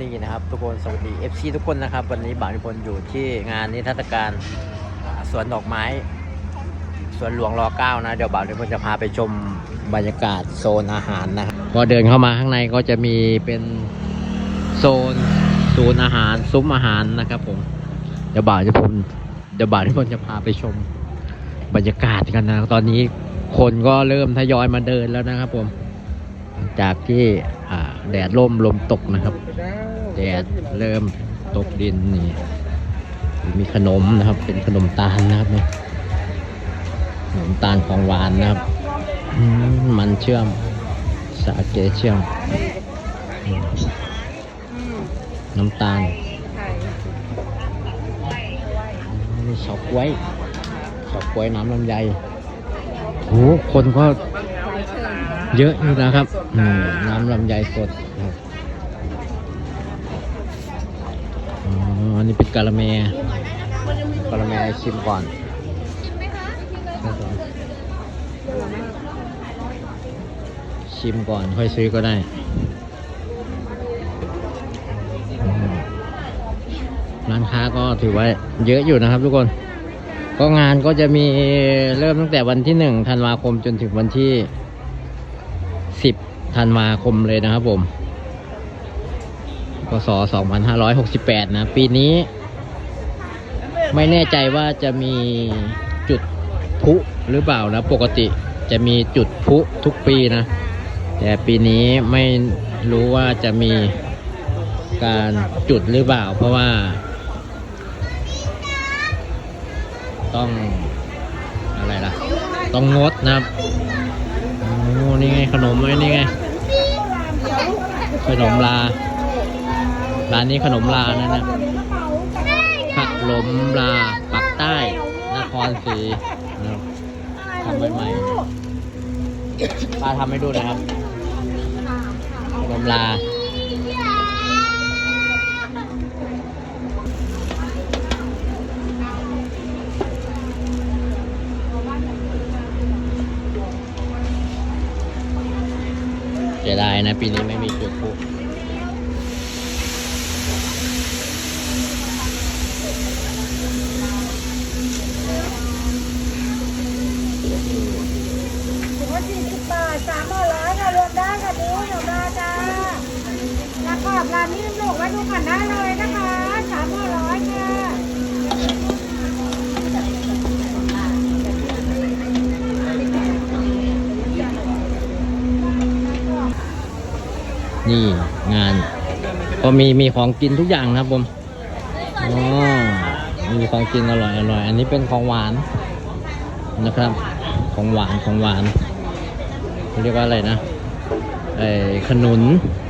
นี่นะครับ ทุกคนสวัสดี FC ทุกคนนะครับ วันนี้บ่าวนิพนธ์อยู่ที่งานนิทรรศการสวนดอกไม้สวนหลวงรอเก้านะ เดี๋ยวบ่าวนิพนธ์จะพาไปชมบรรยากาศโซนอาหารนะครับพอเดินเข้ามาข้างในก็จะมีเป็นโซนศูนย์อาหารซุ้มอาหารนะครับผมเดี๋ยวบ่าวนิพนธ์เดี๋ยวบ่าวนิพนธ์จะพาไปชมบรรยากาศกันนะตอนนี้คนก็เริ่มทยอยมาเดินแล้วนะครับผมจากที่แดดร่มลมตกนะครับ แดดเริ่มตกดินนี่มีขนมนะครับ เป็นขนมตาลนะครับเนี่ยขนมตาลของหวานนะครับ มันเชื่อมสาเกเชื่อม น้ำตาลนี่ช็อกไว้ช็อกไว้น้ำลำไยโอ้คนก็เยอะอยู่นะครับ น้ำลำไยสด นนี้เป็นกะละแมกะละแมชิมก่อนชิมก่อนค่อยซื้อก็ได้ร้านค้าก็ถือว่าเยอะอยู่นะครับทุกคน ก็งานก็จะมีเริ่มตั้งแต่วันที่หนึ่งธันวาคมจนถึงวันที่สิบธันวาคมเลยนะครับผม พศ 2568 นะ ปีนี้ ไม่แน่ใจว่าจะมีจุดพุหรือเปล่านะ ปกติจะมีจุดพุทุกปีนะ แต่ปีนี้ไม่รู้ว่าจะมีการจุดหรือเปล่า เพราะว่า ต้องอะไรล่ะ ต้องงดนะครับโอ้นี่ไงขนมไว้นี่ไงขนมลา ร้านนี้ขนมลานะนะขนมลาปักใต้ นครศรีนะครับทำใหม่ๆป้าทำให้ดูหนะครับ ขนมลาเสียดายนะปีนี้ไม่มีจุดพลุ ถุงละสี่สิ บาทสามห่อร้อยค่ะรวมได้ค่ะดูเดี๋ยวมาจ้าราคาร้านนี้ลูกมาดูกันได้เลยนะคะสามห่อร้อยค่ะนี่งาน ก็มีมีของกินทุกอย่างนะครับผมอ๋อมีของกินอร่อยอร่อย อันนี้เป็นของหวานนะครับ ของหวานของหวาน เขาเรียกว่าอะไรนะไอ้ขนุน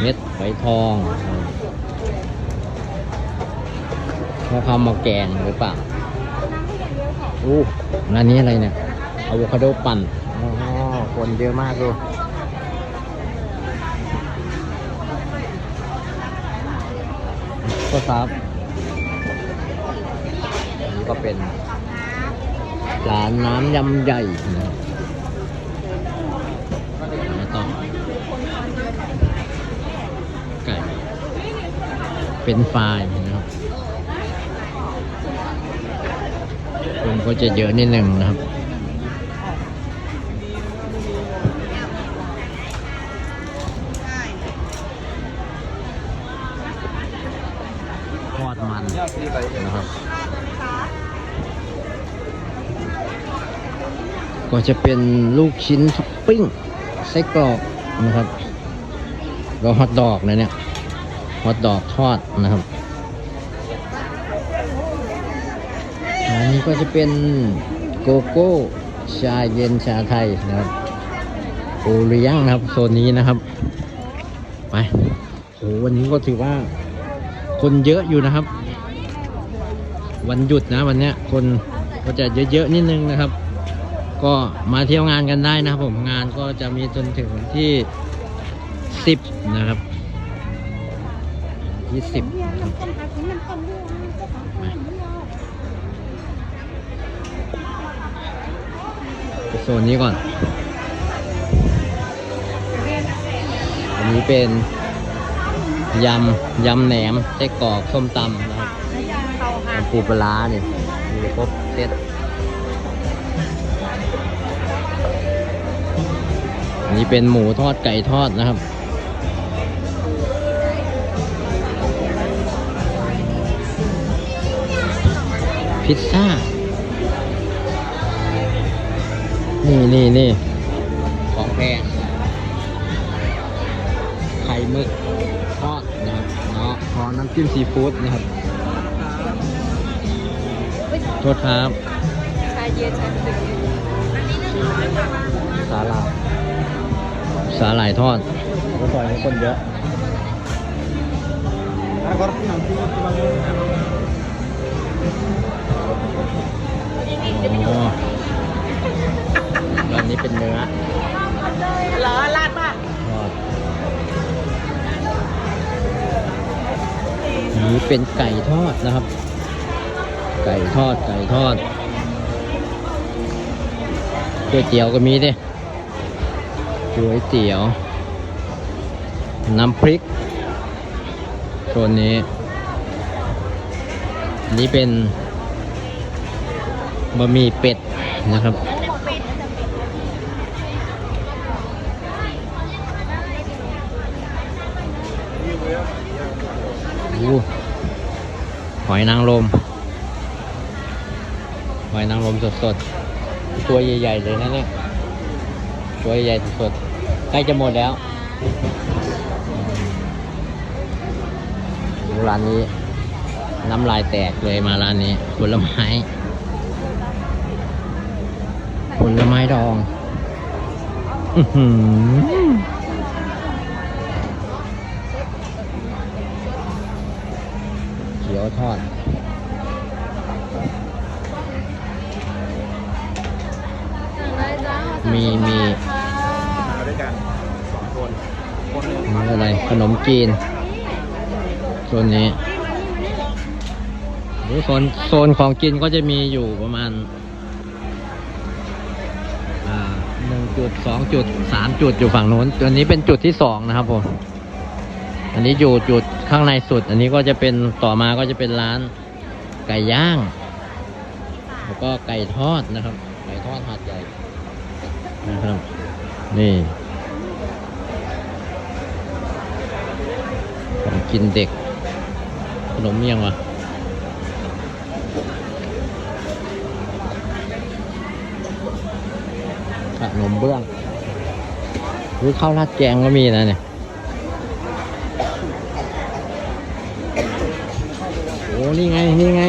เม็ดไฝทองมะพร้าวมะแกงหรือเปล่าอู้ร้านนี้อะไรเนี่ยอะโวคาโดปั่นอ๋อคนเยอะมากเลยก็ครับอันนี้ก็เป็นร้านน้ำยำใหญ่นะครับแล้วก็ไก่ เป็นไฟรายนะครับคนก็จะเยอะนิดหนึ่งนะครับทอดมันนะครับ ก็จะเป็นลูกชิ้นท็อปปิ้งไส้กรอกนะครับก็ฮอทดอกนะเนี่ย ฮอทดอกทอดนะครับอันนี้ก็จะเป็นโกโก้ชาเย็นชาไทยนะครับโอเลี้ยงนะครับโซนนี้นะครับ ไปโหวันนี้ก็ถือว่า คนเยอะอยู่นะครับ วันหยุดนะวันเนี้ยคนก็จะเยอะๆนิดนึงนะครับ ก็มาเที่ยวงานกันได้นะครับผมงานก็จะมีจนถึงที่สิบนะครับ ที่สิบโซนนี้ก่อน อันนี้เป็นยำ ยำแหนมไส้กรอกส้มตำนะครับปูปลาเนี่ยมีครบเซตอันนี้เป็นหมูทอดไก่ทอดนะครับ พิซซ่า นี่นี่นี่ของแพง ไข่หมึกทอดนะครับเนาะพร้อมน้ำจิ้มซีฟู้ดนะครับ โทษครับ ชาเย็นชาดึกสาหร่ายสาหร่ายทอดก็ซอยนี้คนเยอะ อ๋อร้านนี้เป็นเนื้อเหรอลาดป่ะทอดนี้เป็นไก่ทอดนะครับ ไก่ทอดไก่ทอดก๋วยเตี๋ยวก็มีดิก๋วยเตี๋ยว น้ำพริกโซนนี้อันนี้เป็น บะหมี่เป็ดนะครับอู้หอยนางรม หอยนางรมสดๆ ตัวใหญ่ๆเลยนะเนี่ย ตัวใหญ่สดๆ ใกล้จะหมดแล้ว ร้านนี้น้ำลายแตกเลยมาร้านนี้ผลไม้ ผลไม้ดองอื้อหือเขียวทอดมีมีมาด้วยกันสองคนคนหนึ่งมีอะไรขนมจีนโซนนี้โอ้โซนโซนของกินก็จะมีอยู่ประมาณ จุดสองจุดสามจุดอยู่ฝั่งนู้นตัวนี้เป็นจุดที่สองนะครับผมอันนี้อยู่จุดข้างในสุด อันนี้ก็จะเป็นต่อมาก็จะเป็นร้านไก่ย่าง แล้วก็ไก่ทอดนะครับ ไก่ทอดหาดใหญ่นะครับ นี่ของกินเด็กขนมยังวะ ขนมเบื้อง หรือข้าวราดแกงก็มีนะเนี่ยโอ้นี่ไง นี่ไง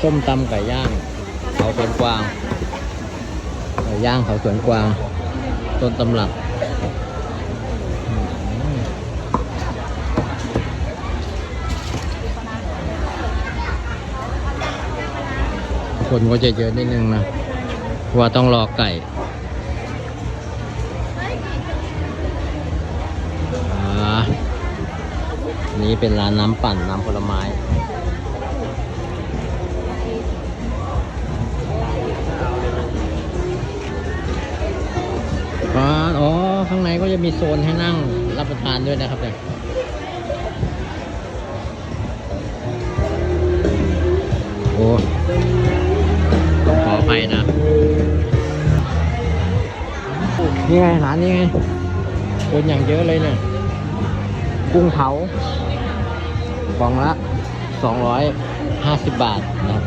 ส้มตำไก่ย่างเขาสวนกวางไก่ย่างเขาสวนกวาง ต้นตำรับคนก็จะเยอะนิดนึงนะ ว่าต้องรอไก่อ่านี่เป็นร้านน้ำปั่นน้ำผลไม้อ๋ออ๋อ ข้างในก็จะมีโซนให้นั่งรับประทานด้วยนะครับเนี่ยโอ้ นี่ไงร้านนี้ไงคนอย่างเยอะเลยเนี่ย กุ้งเผากล่องละสองร้อยห้าสิบบาทนะครับ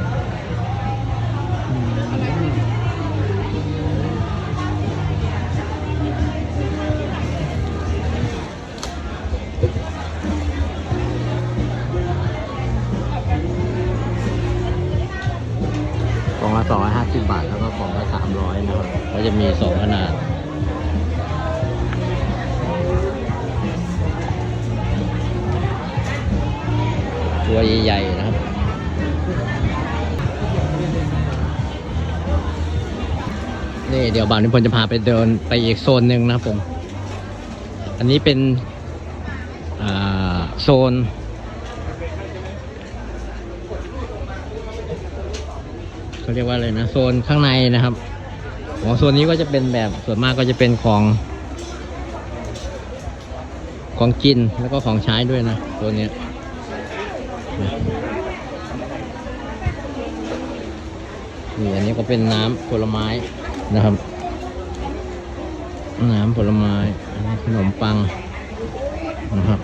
นี่เดี๋ยวบ่าวนิพนธ์จะพาไปเดินไปอีกโซนหนึ่งนะผม อันนี้เป็นโซน เขาเรียกว่าอะไรนะ โซนข้างในนะครับของโซนนี้ก็จะเป็นแบบส่วนมากก็จะเป็นของ ของกินแล้วก็ของใช้ด้วยนะตัวนี้นี่อันนี้ก็เป็นน้ำผลไม้ นะครับน้ำผลไม้ขนมปังนะครับ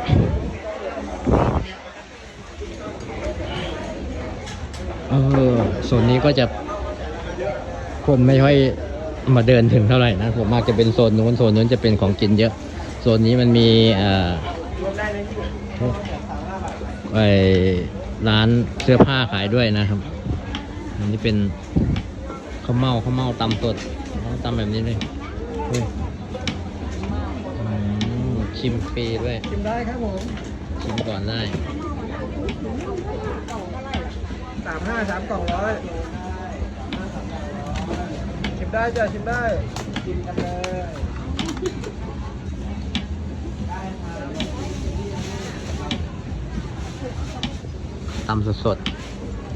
เออโซนนี้ก็จะ คนไม่ค่อยมาเดินถึงเท่าไหร่นะผมมากจะเป็นโซนนู้นโซนนู้นจะเป็นของกินเยอะโซนนี้มันมีอไอร้านเสื้อผ้าขายด้วยนะครับ อันนี้เป็นข้าวเม่าข้าวเม่าตำสด ตำแบบนี้เลยเฮ้ยอืมชิมฟรีด้วย ชิมได้ครับผม ชิมก่อนได้สามห้าสามกล่องร้อยชิมได้จ้ะชิมได้ กินกันเลยตำสด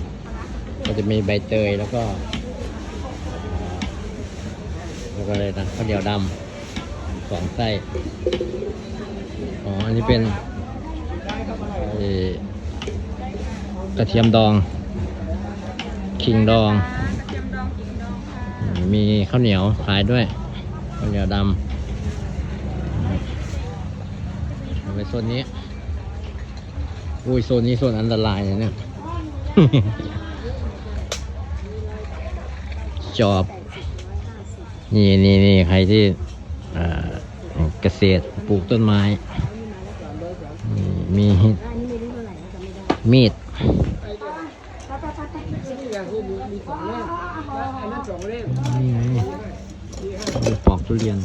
ๆ ก็จะมีใบเตยแล้วก็เอ่อ แล้วก็อะไรนะข้าวเหนียวดำสองไส้ อ๋อ อันนี้เป็นกระเทียมดอง คิงดอง มีข้าวเหนียวขายด้วยข้าวเหนียวดำเอาไปโซนนี้ อุ้ยโซนนี้โซนอันตรายนะเนี่ย จอบ นี่นี่นี่ใครที่เอ่อเกษตรปลูกต้นไม้นี่มีมีดอันนั้นสองเล่มนี่ไงมีปอกทุเรียน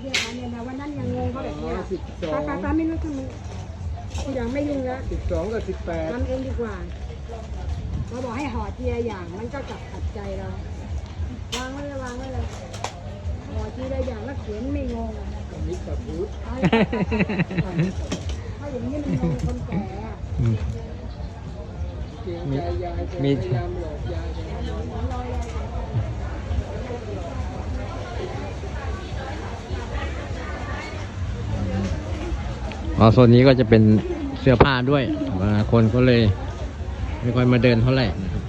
เรียกมาเนี่ยนะวันนั้นยังงงเขาแบบเนี้ยสิบสอป้างป้าป้าไม่รู้ทำไมยังไม่ยุ่งแล้วสิบสองกับสิบแปดทำเองดีกว่าเราบอกให้ห่อทีละอย่างมันก็กลับขัดใจเรา วางไว้เลยวางไว้เลยห่อทีละอย่างแล้วเขียนไม่งงมิตรกับบูธเอาถ้าอย่างนี้มันงงคนแก่อะเกรงใจยายจะมีพยายามหลอกยายจะอ๋อโซนนี้ก็จะเป็นเสื้อผ้าด้วยบางคนก็เลย ไม่ค่อยมาเดินเท่าไหร่นะครับ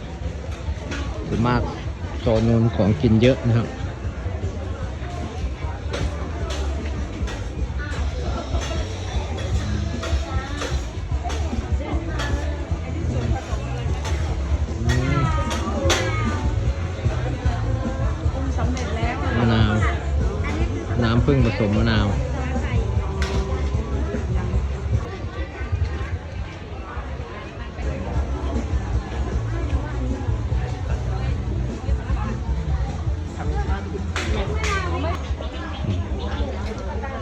ส่วนมาก โซนนู้นของกินเยอะนะครับ มะนาว น้ำผึ้งผสมมะนาว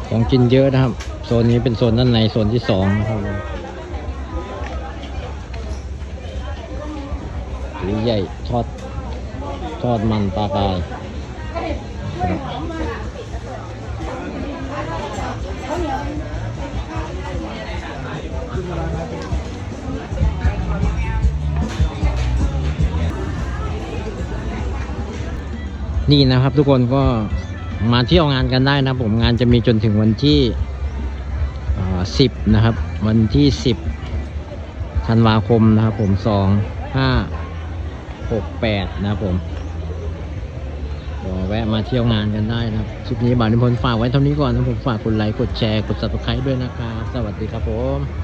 ของกินเยอะนะครับ โซนนี้เป็นโซนด้านในโซนที่สองนะครับหรือใหญ่ทอดทอดมันปลากายครับนี่นะครับทุกคนก็ มาเที่ยวงานกันได้นะผมงานจะมีจนถึงวันที่สิบนะครับ วันที่สิบธันวาคมนะครับผมสองห้าหกแปดนะครับผมก็แวะมาเที่ยวงานกันได้นะครับคลิปนี้บาริพลฝากไว้เท่านี้ก่อนนะผมฝากกดไลค์กดแชร์กด subscribe ด้วยนะครับ สวัสดีครับผม